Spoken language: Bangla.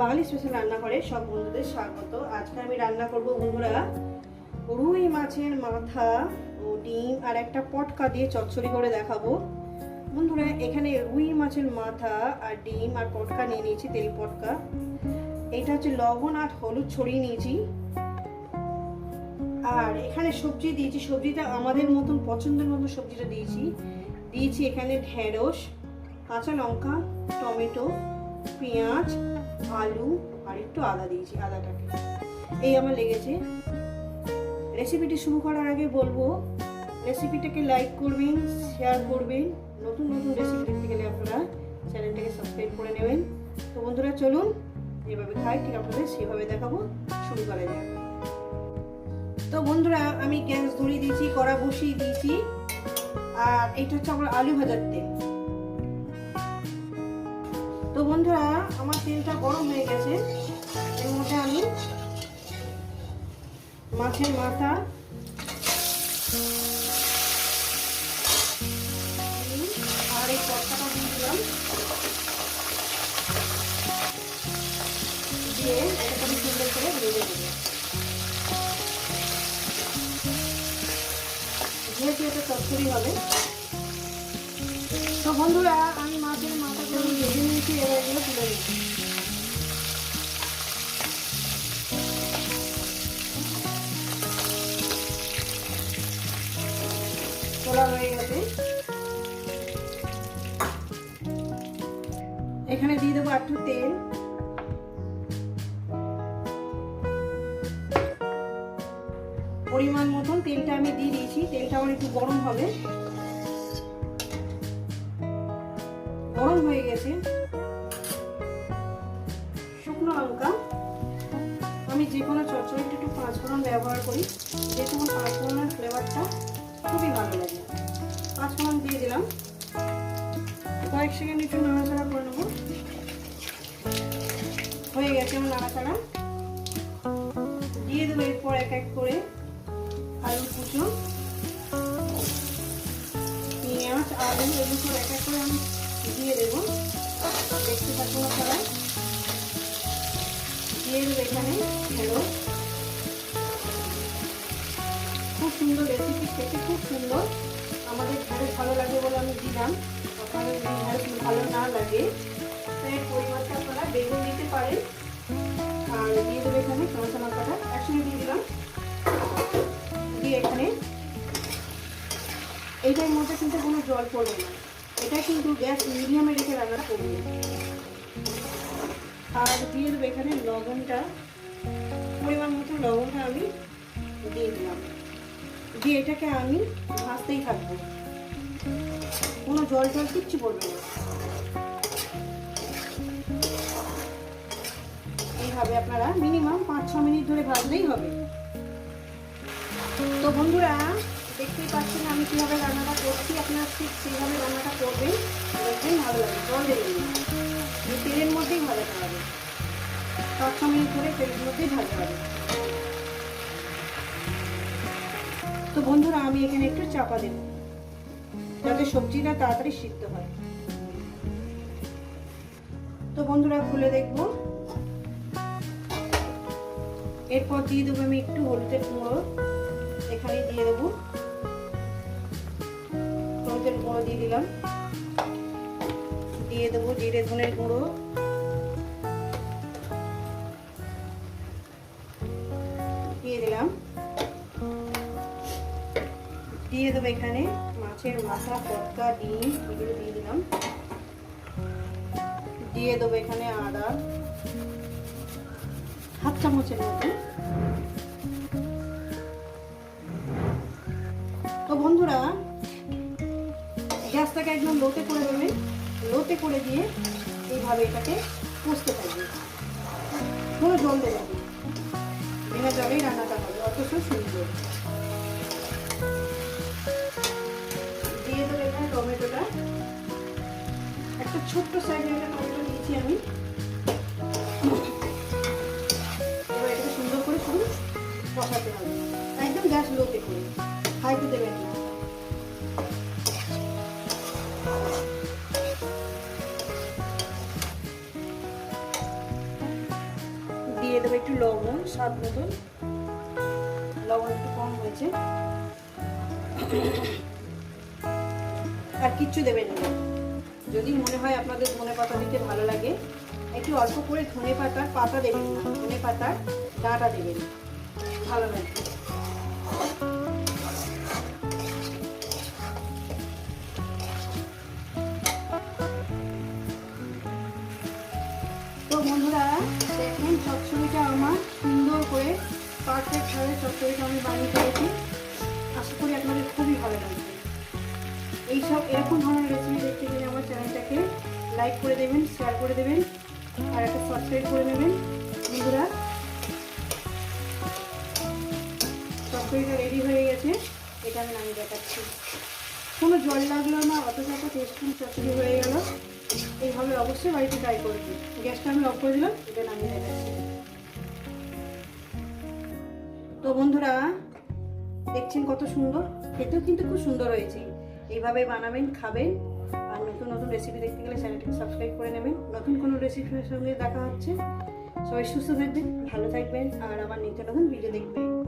বাঙালি স্পেশাল রান্না রান্নাঘরে সব বন্ধুদের স্বাগত। আজকে আমি রান্না করব বন্ধুরা রুই মাছের মাথা ও ডিম আর একটা পটকা দিয়ে চচ্চড়ি করে দেখাবো। বন্ধুরা, এখানে রুই মাছের মাথা আর ডিম আর পটকা নিয়ে নিয়েছি, তেল পটকা। এটা হচ্ছে লবণ আর হলুদ ছড়িয়ে নিয়েছি। আর এখানে সবজি দিয়েছি, সবজিটা আমাদের মতন পছন্দের মতো সবজিটা দিয়েছি। দিয়েছি এখানে ঢেঁড়স, কাঁচা লঙ্কা, টমেটো, পেঁয়াজ আলু আর একটু আদা দিয়েছি, আদাটাকে। এই আমার লেগেছে। রেসিপিটি শুরু করার আগে বলব রেসিপিটাকে লাইক করবেন শেয়ার করবেন। নতুন নতুন রেসিপি দেখতে গেলে আপনারা চ্যানেলটাকে সাবস্ক্রাইব করে নেবেন। তো বন্ধুরা, চলুন, যেভাবে খাই, ঠিক আপনাদের সেভাবে দেখাবো, শুরু করা যাক। তো বন্ধুরা, আমি গ্যাস ধরিয়ে দিয়েছি, কড়া বসিয়ে দিয়েছি। আর এটা হচ্ছে আমার আলু ভাজার তেল। বন্ধুরা, আমার তেলটা গরম হয়ে গেছে। এর মধ্যে আমি মাছের মাথা, আর এই তরকাটা দিয়ে দিলাম। দিয়ে এটাকে সুন্দর করে ভেজে যেহেতু এটা তরকারি হবে বন্ধুরা, আমি মাছের মাথাগুলো ভেজে নিয়েছি, এবার এগুলো তুলে নিচ্ছি। হয়ে গেছে। এখানে দিয়ে দেবো একটু তেল। পরিমাণ মতন তেলটা আমি দিয়ে দিয়েছি তেলটা আমার একটু গরম হবে। গরম হয়ে গেছে। শুকনো লঙ্কা। আমি যে কোনো চচ্চড়িতে একটু পাঁচফোড়ন ব্যবহার করি। যেহেতু আমার পাঁচফোড়নের ফ্লেভারটা খুবই ভালো লাগে। পাঁচফোড়ন দিয়ে দিলাম। কয়েক সেকেন্ড একটু নাড়াচাড়া করে নেব। হয়ে গেছে আমার নাড়াচাড়া। দিয়ে দেবো এরপর এক এক করে আলু কুচো, পেঁয়াজ আলু এগুলো এক এক করে আমি দিয়ে দেবো। দেখতে থাকুন আপনারা দিয়ে দেবো এখানে ঢেঁড়স খুব সুন্দর রেসিপি খেতে খুব সুন্দর। আমাদের ঢেঁড়স ভালো লাগে বলে আমি দিলাম। আপনাদের ঢেঁড়স ভালো না লাগে এর পরিমাণটা আপনারা বেগুন দিতে পারেন। আর দিয়ে দেবো এখানে কাঁচা লঙ্কাটা একসঙ্গে দিয়ে দিলাম। দিয়ে এখানে, এইটার মধ্যে কিন্তু কোনো জল পড়বে না। এটা কিন্তু গ্যাস মিডিয়ামে রেখে রান্নাটা করবে। আর দিয়ে দেবো এখানে লবণটা। পরিমাণ মতো লবণটা আমি দিয়ে দিলাম। দিয়ে এটাকে আমি ভাজতেই থাকব। কোনো জল টল কিচ্ছু পড়বে না। এইভাবে আপনারা মিনিমাম পাঁচ ছ মিনিট ধরে ভাজলেই হবে। তো বন্ধুরা দেখতেই পাচ্ছেন আমি কীভাবে রান্নাটা করছি। আপনারা ঠিক সেইভাবে রান্নাটা করবেন। দেখবেন ভালো লাগে জল দেবেন তেলের মধ্যেই ভাজাতে হবে ছ মিনিট ধরে তেলের মধ্যেই ভাজতে হবে তো বন্ধুরা, আমি এখানে একটু চাপা দেব। যাতে সবজিটা তাড়াতাড়ি সিদ্ধ হয়। তো বন্ধুরা, খুলে দেখব। এরপর দিয়ে দেবো আমি একটু হলুদের গুঁড়ো। এখানে দিয়ে দেবো। হলুদের গুঁড়ো দিয়ে দিলাম। দিয়ে দেবো জিরে, ধনের গুঁড়ো। দিয়ে দিলাম। দিয়ে দেবো এখানে মাছের মাথা পটকা ডিম, এগুলো দিয়ে দিলাম। দিয়ে দেবো এখানে আদা। হাফ চামচের মতো। তো বন্ধুরা গ্যাসটাকে একদম লোতে করে দেবেন লোতে করে দিয়ে এইভাবে এটাকে কষতে থাকবে কোনো জল দেবে বিনা জলেই রান্নাটা হবে। অথচ সুন্দর। দিয়ে দেবো এখানে টমেটোটা। একটা ছোট্ট সাইজের একটা টমেটো নিয়েছি আমি। এবার এটাকে সুন্দর করে শুধু বসাতে হবে। একদম গ্যাস লোতে করে। হাইতে দেবেন না। দেবো একটু লবণ, স্বাদ মতন। লবণ একটু কম হয়েছে। আর কিচ্ছু দেবেন না। যদি মনে হয় আপনাদের ধনে পাতা দিতে ভালো লাগে, একটু অল্প করে ধনে পাতার পাতা দেবেন ধনে পাতার ডাঁটা দেবেন ভালো লাগবে। পারফেক্টভাবে চচ্চড়িটা আমি বানিয়ে ফেলেছি। আশা করি আপনাদের খুবই ভালো লাগবে। এইসব এরকম ধরনের রেসিপি দেখতে গেলে আমার চ্যানেলটাকে লাইক করে দেবেন শেয়ার করে দেবেন, আর একটা সাবস্ক্রাইব করে নেবেন। বন্ধুরা চচ্চড়িটা রেডি হয়ে গেছে। এটা আমি নামিয়ে দেখাচ্ছি। কোনো জল লাগল না, অথচ একটা টেস্টফুল চচ্চড়ি হয়ে গেল। এইভাবে অবশ্যই বাড়িতে ট্রাই করবে গ্যাসটা আমি অফ করে দিলাম, এটা নামিয়ে দেখাচ্ছি। তো বন্ধুরা, দেখছেন কত সুন্দর? খেতেও কিন্তু খুব সুন্দর হয়েছে। এইভাবে বানাবেন, খাবেন, আর নতুন নতুন রেসিপি দেখতে গেলে চ্যানেলটি সাবস্ক্রাইব করে নেবেন। নতুন কোনো রেসিপির সঙ্গে দেখা হচ্ছে। সবাই সুস্থ থাকবেন, ভালো থাকবেন, আর আমার নিত্য নতুন ভিডিও দেখবেন।